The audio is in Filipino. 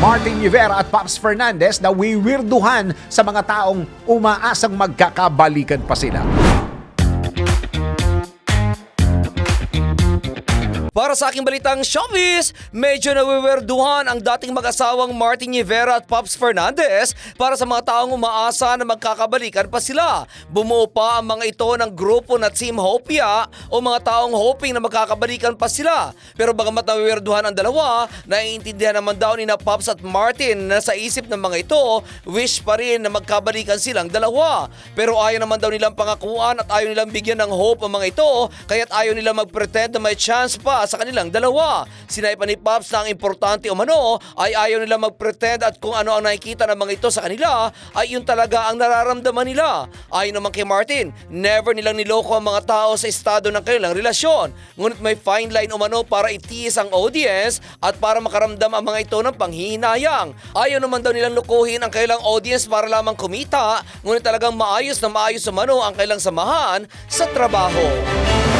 Martin Rivera at Pops Fernandez na wiwirduhan sa mga taong umaasang magkakabalikan pa sila. Para sa aking balitang showbiz, medyo nawiwerduhan ang dating mag-asawang Martin Rivera at Pops Fernandez para sa mga taong umaasa na magkakabalikan pa sila. Bumuo pa ang mga ito ng grupo na Team Hopia o mga taong hoping na magkakabalikan pa sila. Pero bagamat nawiwerduhan ang dalawa, naiintindihan naman daw ni na Pops at Martin na sa isip ng mga ito, wish pa rin na magkabalikan silang dalawa. Pero ayaw naman daw nilang pangakuan at ayaw nilang bigyan ng hope ang mga ito, kaya't ayaw nilang mag-pretend na may chance pa sa kanilang dalawa. Sinaipan ni Pops na ang importante umano ay ayaw nila mag-pretend at kung ano ang nakikita ng mga ito sa kanila ay yun talaga ang nararamdaman nila. Ayon naman kay Martin, never nilang niloko ang mga tao sa estado ng kanilang relasyon. Ngunit may fine line umano para itiis ang audience at para makaramdam ang mga ito ng panghihinayang. Ayaw naman daw nilang lukuhin ang kailang audience para lamang kumita, ngunit talagang maayos na maayos umano ang kailang samahan sa trabaho.